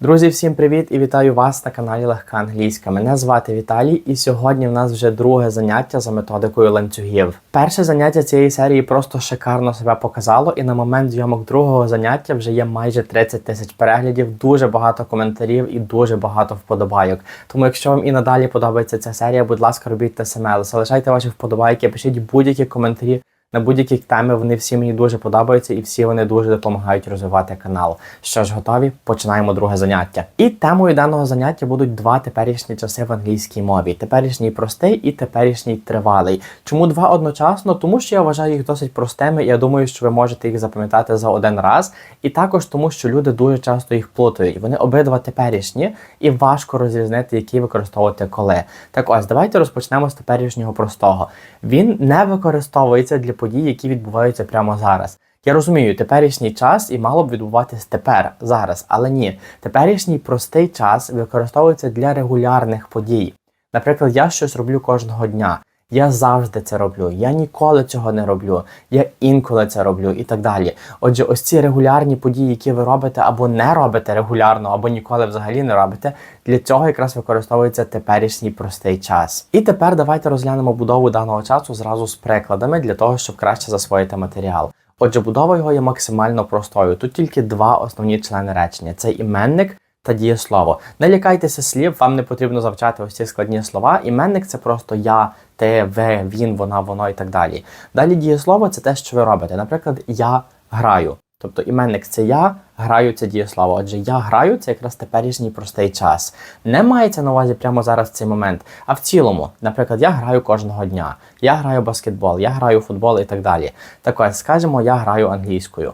Друзі, всім привіт і вітаю вас на каналі Легка Англійська. Мене звати Віталій, і сьогодні в нас вже друге заняття за методикою ланцюгів. Перше заняття цієї серії просто шикарно себе показало, і на момент зйомок другого заняття вже є майже 30 тисяч переглядів, дуже багато коментарів і дуже багато вподобайок. Тому, якщо вам і надалі подобається ця серія, будь ласка, робіть те саме, залишайте ваші вподобайки, пишіть будь-які коментарі. На будь-які теми вони всі мені дуже подобаються і всі вони дуже допомагають розвивати канал. Що ж, готові? Починаємо друге заняття. І темою даного заняття будуть два теперішні часи в англійській мові: теперішній простий і теперішній тривалий. Чому два одночасно? Тому що я вважаю їх досить простими, і я думаю, що ви можете їх запам'ятати за один раз. І також тому, що люди дуже часто їх плутають. Вони обидва теперішні, і важко розрізнити, які використовувати коли. Так ось, давайте розпочнемо з теперішнього простого. Він не використовується для подій, які відбуваються прямо зараз. Я розумію, теперішній час і мало б відбуватись тепер, зараз, але ні. Теперішній простий час використовується для регулярних подій. Наприклад, я щось роблю кожного дня. Я завжди це роблю, я ніколи цього не роблю, я інколи це роблю і так далі. Отже, ось ці регулярні події, які ви робите або не робите регулярно, або ніколи взагалі не робите, для цього якраз використовується теперішній простий час. І тепер давайте розглянемо будову даного часу зразу з прикладами для того, щоб краще засвоїти матеріал. Отже, будова його є максимально простою. Тут тільки два основні члени речення: це іменник та дієслово. Не лякайтеся слів, вам не потрібно завчати ось ці складні слова. Іменник це просто я, ти, ви, він, вона, воно і так далі. Далі дієслово це те, що ви робите. Наприклад, я граю. Тобто іменник це я, граю це дієслово. Отже, я граю це якраз теперішній простий час. Не мається на увазі прямо зараз цей момент. А в цілому, наприклад, я граю кожного дня, я граю баскетбол, я граю футбол і так далі. Так ось, скажемо, я граю англійською.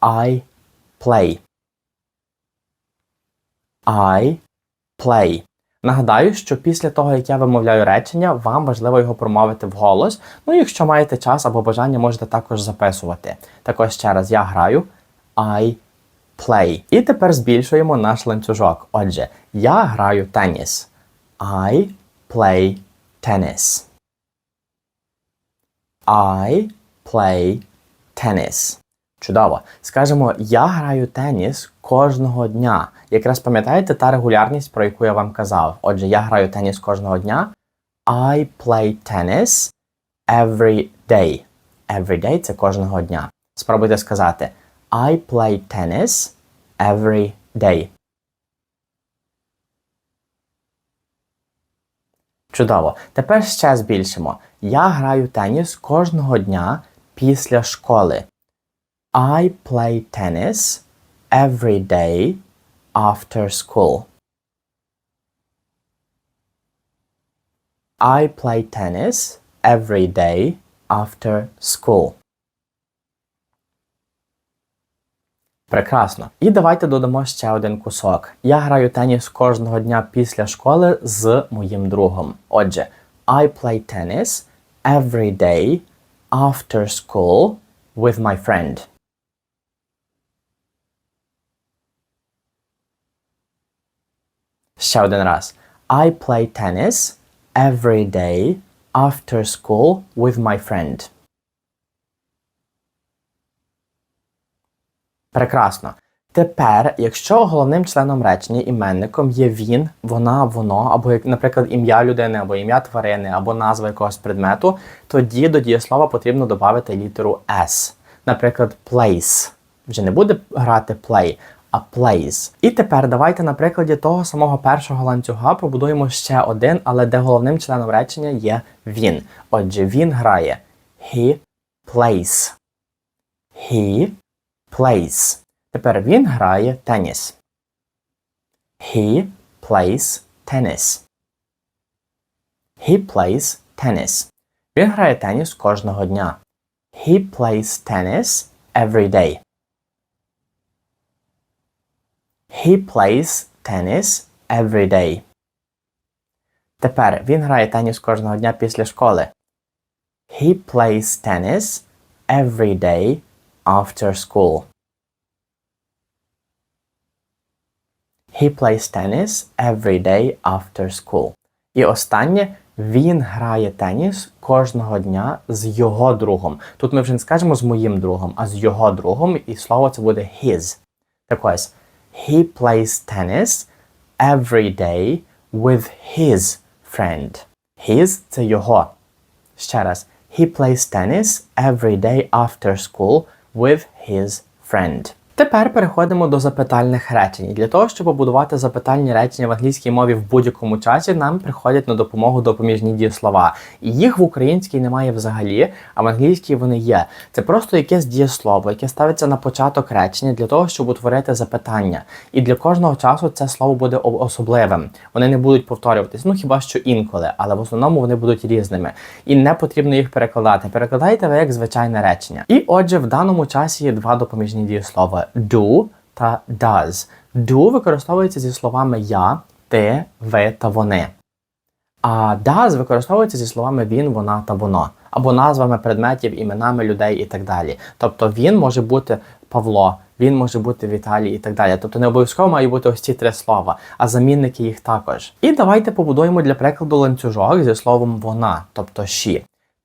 I play. I play. Нагадаю, що після того, як я вимовляю речення, вам важливо його промовити вголос. Ну, якщо маєте час або бажання, можете також записувати. Також ще раз я граю I play. І тепер збільшуємо наш ланцюжок. Отже, я граю теніс. I play tennis. I play tennis. Чудово. Скажемо, я граю теніс кожного дня. Якраз пам'ятаєте та регулярність, про яку я вам казав. Отже, я граю теніс кожного дня. I play tennis every day. Every day це кожного дня. Спробуйте сказати I play tennis every day. Чудово. Тепер ще збільшимо. Я граю теніс кожного дня після школи. I play tennis every day after school. I play tennis every day after school. Прекрасно. І давайте додамо ще один кусок. Я граю теніс кожного дня після школи з моїм другом. Отже, I play tennis every day after school with my friend. Ще один раз. I play tennis every day after school with my friend. Прекрасно. Тепер, якщо головним членом речення іменником є він, вона, воно, або, наприклад, ім'я людини, або ім'я тварини, або назва якогось предмету, тоді до дієслова потрібно додати літеру S. Наприклад, place. Вже не буде грати play, a place. І тепер давайте на прикладі того самого першого ланцюга побудуємо ще один, але де головним членом речення є він. Отже, він грає he plays. He plays. Тепер він грає теніс. He plays tennis. He plays tennis. Він грає теніс кожного дня. He plays tennis every day. He plays tennis every day. Тепер він грає теніс кожного дня після школи. He plays tennis every day after school. He plays tennis every day after school. І останнє він грає теніс кожного дня з його другом. Тут ми вже не скажемо з моїм другом, а з його другом, і слово це буде his. Так ось, he plays tennis every day with his friend. His – це його. Ще раз. He plays tennis every day after school with his friend. Тепер переходимо до запитальних речень. Для того, щоб побудувати запитальні речення в англійській мові в будь-якому часі, нам приходять на допомогу допоміжні дієслова. І їх в українській немає взагалі, а в англійській вони є. Це просто якесь дієслово, яке ставиться на початок речення для того, щоб утворити запитання. І для кожного часу це слово буде особливим. Вони не будуть повторюватись, ну хіба що інколи, але в основному вони будуть різними. І не потрібно їх перекладати. Перекладайте ви як звичайне речення. І отже, в даному часі є два допоміжні дієслова do та does. Do використовується зі словами я, ти, ви та вони. А does використовується зі словами він, вона та воно, або назвами предметів, іменами людей і так далі. Тобто він може бути Павло, він може бути Віталій і так далі. Тобто не обов'язково мають бути ось ці три слова, а замінники їх також. І давайте побудуємо для прикладу ланцюжок зі словом вона, тобто she.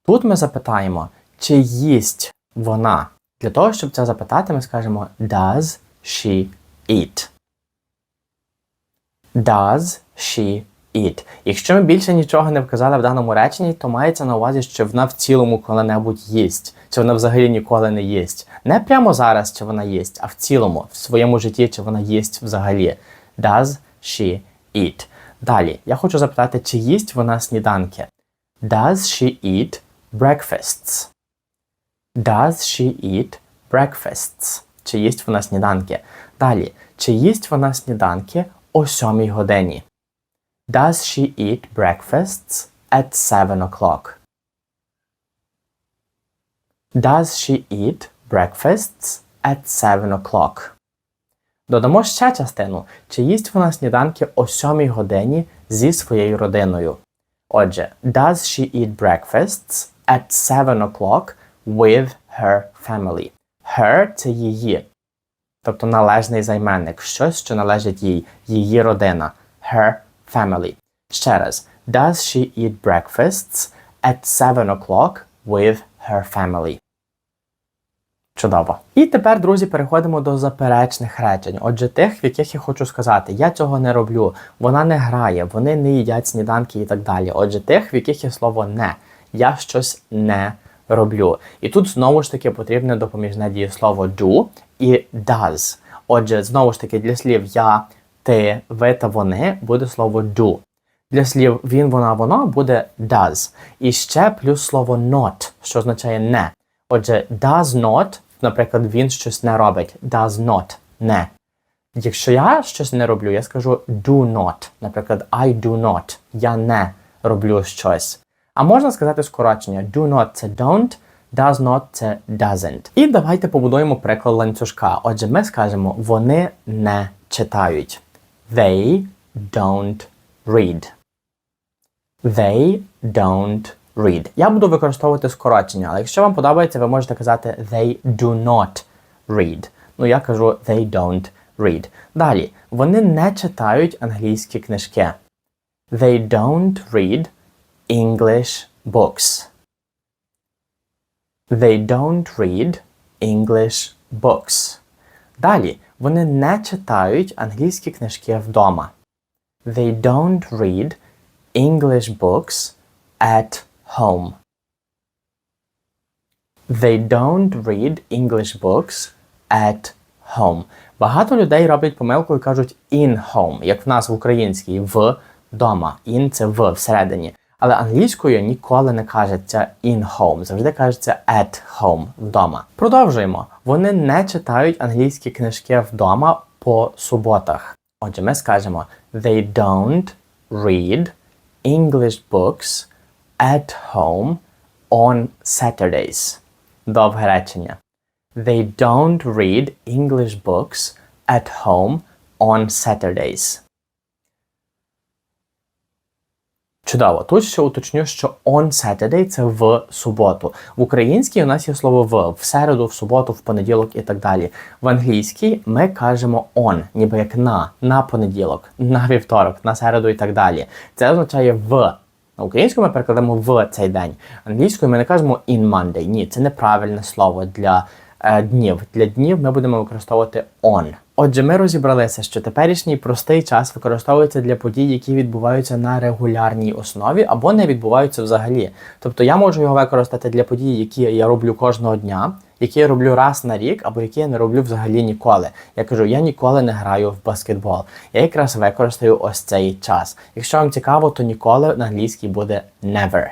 Тут ми запитаємо, чи їсть вона. Для того, щоб це запитати, ми скажемо Does she eat? Does she eat? Якщо ми більше нічого не вказали в даному реченні, то мається на увазі, що вона в цілому коли-небудь їсть, чи вона взагалі ніколи не їсть. Не прямо зараз, чи вона їсть, а в цілому, в своєму житті, чи вона їсть взагалі. Does she eat? Далі, я хочу запитати, чи їсть вона сніданки? Does she eat breakfasts? Does she eat breakfasts? Чи їсть вона сніданки? Далі, чи їсть вона сніданки о сьомій годині? Does she eat breakfasts at 7 o'clock? Does she eat breakfasts at 7 o'clock? Додамо ще частину. Чи їсть вона сніданки о 7 годині зі своєю родиною? Отже, does she eat breakfasts at 7 o'clock with her family? Her – це її, тобто належний займенник, щось, що належить їй, її родина. Her family. Ще раз. Does she eat breakfasts at 7 o'clock with her family? Чудово. І тепер, друзі, переходимо до заперечних речень. Отже, тих, в яких я хочу сказати, я цього не роблю, вона не грає, вони не їдять сніданки і так далі. Отже, тих, в яких є слово не, я щось не роблю. І тут знову ж таки потрібне допоміжне дієслово do і does. Отже, знову ж таки, для слів я, ти, ви та вони буде слово do. Для слів він, вона, воно буде does. І ще плюс слово not, що означає не. Отже, does not, наприклад, він щось не робить. Does not не. Якщо я щось не роблю, я скажу do not. Наприклад, I do not. Я не роблю щось. А можна сказати скорочення. Do not це don't, does not це doesn't. І давайте побудуємо приклад ланцюжка. Отже, ми скажемо вони не читають. They don't read. They don't read. Я буду використовувати скорочення, але якщо вам подобається, ви можете казати they do not read. Ну, я кажу they don't read. Далі, вони не читають англійські книжки. They don't read English books. They don't read English books. Далі, вони не читають англійські книжки вдома. They don't read English books at home. They don't read English books at home. Багато людей роблять помилку і кажуть in home, як в нас в українській в дома. In це в всередині. Але англійською ніколи не кажеться in home, завжди кажеться at home вдома. Продовжуємо. Вони не читають англійські книжки вдома по суботах. Отже, ми скажемо They don't read English books at home on Saturdays. Довге речення. They don't read English books at home on Saturdays. Чудово. Тут ще уточню, що on Saturday це в суботу. В українській у нас є слово в в середу, в суботу, в понеділок і так далі. В англійській ми кажемо on, ніби як на, на понеділок, на вівторок, на середу і так далі. Це означає в. На українську ми перекладемо в цей день. Англійською ми не кажемо in Monday. Ні, це неправильне слово для днів. Для днів ми будемо використовувати on. Отже, ми розібралися, що теперішній простий час використовується для подій, які відбуваються на регулярній основі або не відбуваються взагалі. Тобто я можу його використати для подій, які я роблю кожного дня, які я роблю раз на рік, або які я не роблю взагалі ніколи. Я кажу, я ніколи не граю в баскетбол. Я якраз використаю ось цей час. Якщо вам цікаво, то ніколи на англійській буде never.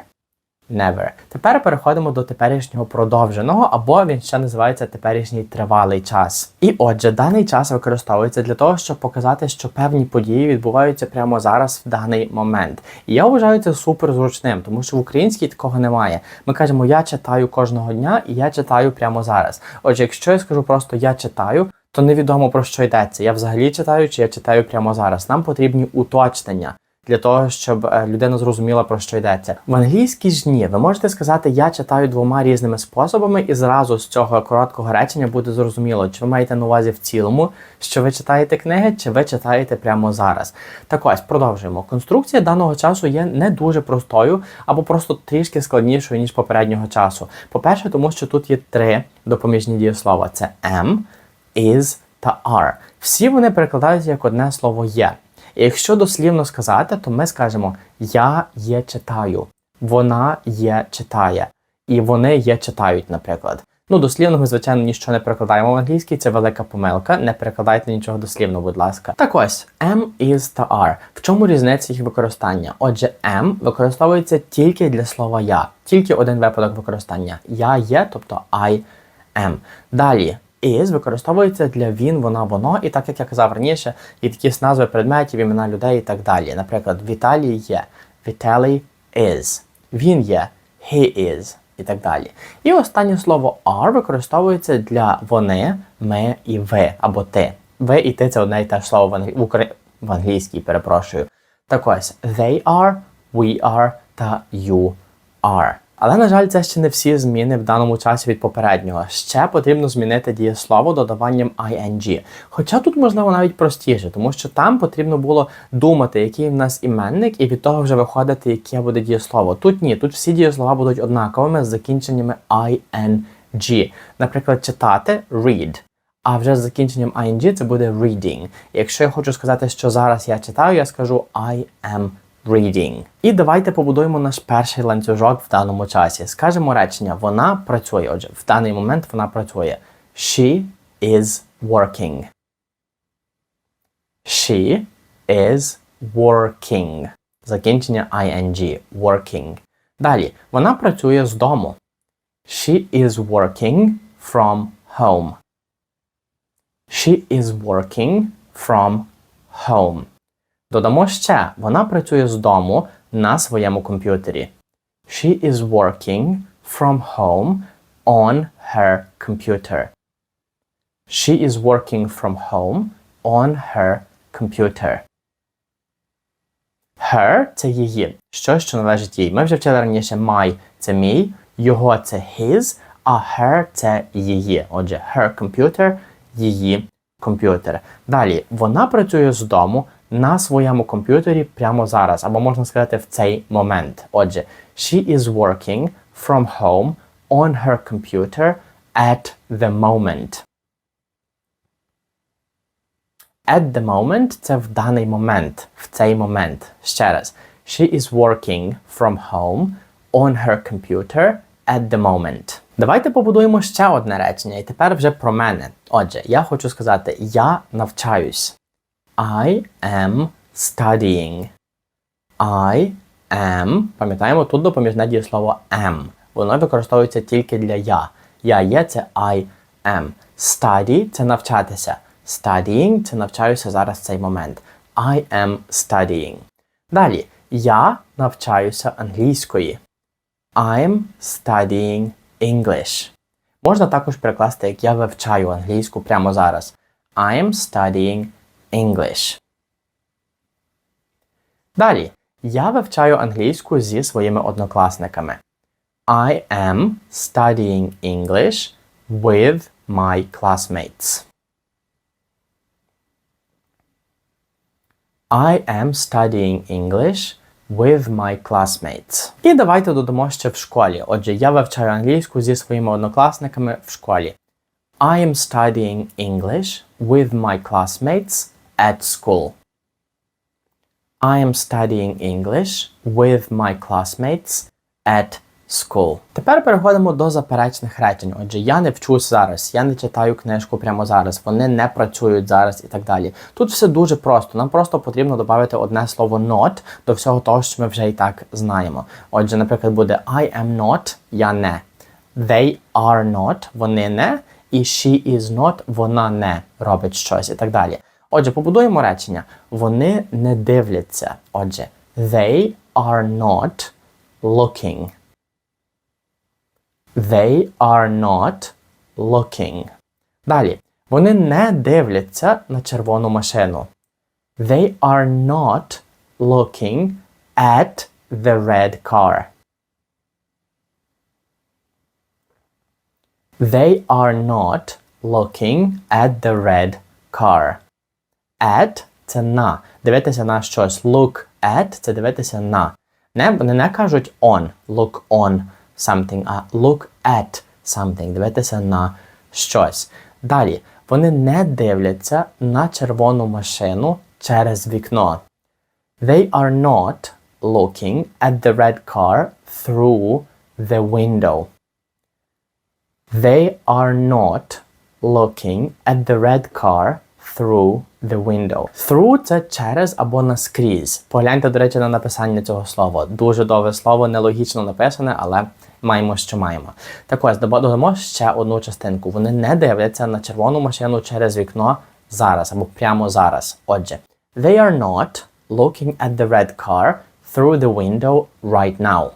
Never. Тепер переходимо до теперішнього продовженого, або він ще називається теперішній тривалий час. І отже, даний час використовується для того, щоб показати, що певні події відбуваються прямо зараз в даний момент. І я вважаю це супер зручним, тому що в українській такого немає. Ми кажемо, я читаю кожного дня і я читаю прямо зараз. Отже, якщо я скажу просто я читаю. То невідомо про що йдеться. Я взагалі читаю, чи я читаю прямо зараз. Нам потрібні уточнення для того, щоб е, людина зрозуміла про що йдеться. В англійській ж ні, ви можете сказати, я читаю двома різними способами, і зразу з цього короткого речення буде зрозуміло, чи ви маєте на увазі в цілому, що ви читаєте книги, чи ви читаєте прямо зараз. Так ось продовжуємо. Конструкція даного часу є не дуже простою або просто трішки складнішою ніж попереднього часу. По-перше, тому що тут є три допоміжні дієслова: це am, is та are. Всі вони перекладаються як одне слово є. І якщо дослівно сказати, то ми скажемо Я є читаю, вона є читає, і вони є читають, наприклад. Ну, дослівно ми, звичайно, нічого не перекладаємо в англійській, це велика помилка. Не перекладайте нічого дослівно, будь ласка. Так ось, am, is та are. В чому різниця їх використання? Отже, am використовується тільки для слова я, тільки один випадок використання. Я є, тобто I am. Далі is використовується для він, вона, воно, і так як я казав раніше, є такі назви предметів, імена людей і так далі. Наприклад, Віталій є, Віталій is, він є, he is і так далі. І останнє слово are використовується для вони, ми і ви або ти. Ви і ти це одне і те ж слово в, англі... в, Укра... в англійській, перепрошую. Так ось, they are, we are та you are. Але, на жаль, це ще не всі зміни в даному часі від попереднього. Ще потрібно змінити дієслово додаванням ing. Хоча тут, можливо, навіть простіше, тому що там потрібно було думати, який в нас іменник, і від того вже виходити, яке буде дієслово. Тут ні, тут всі дієслова будуть однаковими з закінченнями ing. Наприклад, читати read. А вже з закінченням ing це буде reading. Якщо я хочу сказати, що зараз я читаю, я скажу I am reading. І давайте побудуємо наш перший ланцюжок в даному часі. Скажемо речення, вона працює. Отже, в даний момент вона працює. She is working. She is working. Закінчення ing. Working. Далі, вона працює з дому. She is working from home. She is working from home. Додамо ще, вона працює з дому на своєму комп'ютері. She is working from home on her computer. She is working from home on her computer. Her це її. Що, що належить їй. Ми вже вчили раніше my це мій, його це his, а her це її. Отже, her computer її комп'ютер. Далі, вона працює з дому на своєму комп'ютері прямо зараз, або можна сказати в цей момент. Отже, she is working from home on her computer at the moment. At the moment це в даний момент, в цей момент. Ще раз. She is working from home on her computer at the moment. Давайте побудуємо ще одне речення, і тепер вже про мене. Отже, я хочу сказати: я навчаюсь. I am studying. I am. Пам'ятаємо, тут допоміжне дієслово am. Воно використовується тільки для я. Я є це I am. Study це навчатися. Studying це навчаюся зараз в цей момент. I am studying. Далі. Я навчаюся англійської. I'm studying English. Можна також перекласти, як я вивчаю англійську прямо зараз. I am studying English. Далі. Я вивчаю англійську зі своїми однокласниками. I am studying English with my classmates. I am studying English with my classmates. І давайте додамо ще в школі. Отже, я вивчаю англійську зі своїми однокласниками в школі. I am studying English with my classmates at school. I am studying English with my classmates at school. Тепер переходимо до заперечних речень. Отже, я не вчусь зараз, я не читаю книжку прямо зараз, вони не працюють зараз і так далі. Тут все дуже просто. Нам просто потрібно додати одне слово not до всього того, що ми вже і так знаємо. Отже, наприклад, буде I am not, я не. They are not, вони не. І she is not, вона не робить щось і так далі. Отже, побудуємо речення. Вони не дивляться. Отже, they are not looking. They are not looking. Далі. Вони не дивляться на червону машину. They are not looking at the red car. They are not looking at the red car. At – це на. Дивитися на щось. Look at – це дивитися на. Не, вони не кажуть on, look on something, а look at something, дивитися на щось. Далі. Вони не дивляться на червону машину через вікно. They are not looking at the red car through the window. They are not looking at the red car through the window. Through – це через або наскрізь. Погляньте, до речі, на написання цього слова. Дуже довге слово, нелогічно написане, але маємо, що маємо. Так ось, додамо ще одну частинку. Вони не дивляться на червону машину через вікно зараз або прямо зараз. Отже, they are not looking at the red car through the window right now.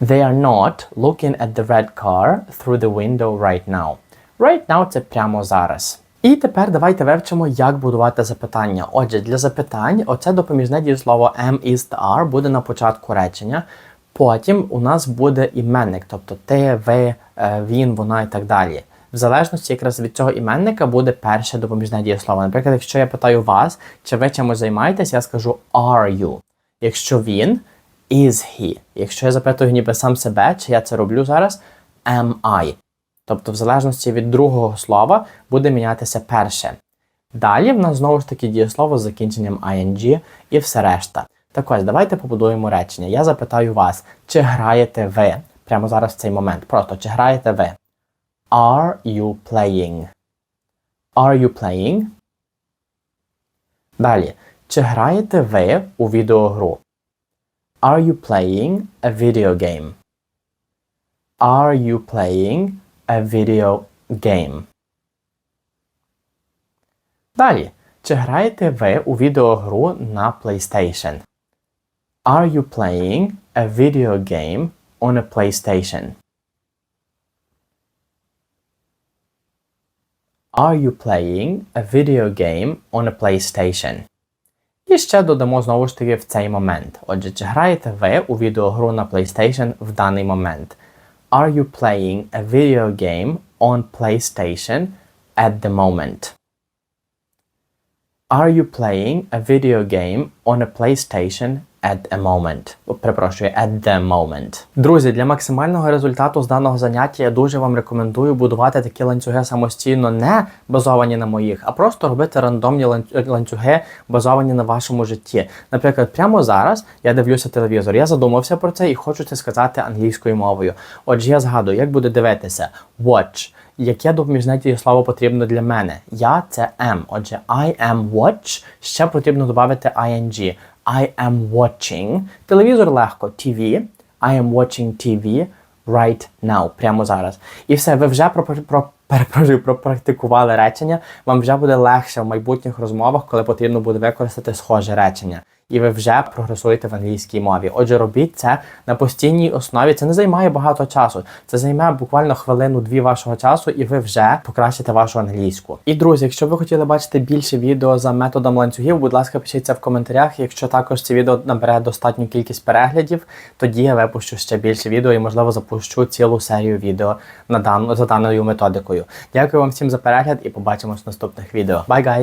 They are not looking at the red car through the window right now. Right now це прямо зараз. І тепер давайте вивчимо, як будувати запитання. Отже, для запитань оце допоміжне дієслово am, is are буде на початку речення. Потім у нас буде іменник, тобто ти, ви, е, він, вона і так далі. В залежності якраз від цього іменника буде перше допоміжне дієслово. Наприклад, якщо я питаю вас, чи ви чимось займаєтесь, я скажу are you. Якщо він, is he. Якщо я запитую ніби сам себе, чи я це роблю зараз, am I. Тобто, в залежності від другого слова буде мінятися перше. Далі в нас знову ж таки дієслово з закінченням ing і все решта. Так ось, давайте побудуємо речення. Я запитаю вас, чи граєте ви прямо зараз в цей момент. Просто чи граєте ви? Are you playing? Are you playing? Далі. Чи граєте ви у відеогру? Are you playing a video game? Are you playing a video game? Далі. Чи граєте ви у відеогру на PlayStation? Are you playing a video game on a PlayStation? Are you playing a video game on a PlayStation? І ще додамо знову ж таки в цей момент. Отже, чи граєте ви у відеогру на PlayStation в даний момент? Are you playing a video game on PlayStation at the moment? Are you playing a video game on a PlayStation at a moment? Перепрошую, at the moment. Друзі, для максимального результату з даного заняття я дуже вам рекомендую будувати такі ланцюги самостійно, не базовані на моїх, а просто робити рандомні лан- ланцюги, базовані на вашому житті. Наприклад, прямо зараз я дивлюся телевізор, я задумався про це і хочу це сказати англійською мовою. Отже, я згадую, як буде дивитися watch. Яке допоміжне дієслово потрібно для мене? Я це am. Отже, I am watch. Ще потрібно додати ing. I am watching. Телевізор легко. TV. I am watching TV right now. Прямо зараз. І все, ви вже про, про, перепрошую, пропрактикували речення. Вам вже буде легше в майбутніх розмовах, коли потрібно буде використати схоже речення. І ви вже прогресуєте в англійській мові. Отже, робіть це на постійній основі. Це не займає багато часу. Це займе буквально хвилину-дві вашого часу, і ви вже покращите вашу англійську. І друзі, якщо ви хотіли бачити більше відео за методом ланцюгів, будь ласка, пишіть це в коментарях. Якщо також це відео набере достатню кількість переглядів, тоді я випущу ще більше відео і, можливо, запущу цілу серію відео на дану за даною методикою. Дякую вам всім за перегляд і побачимось в наступних відео. Bye, guys!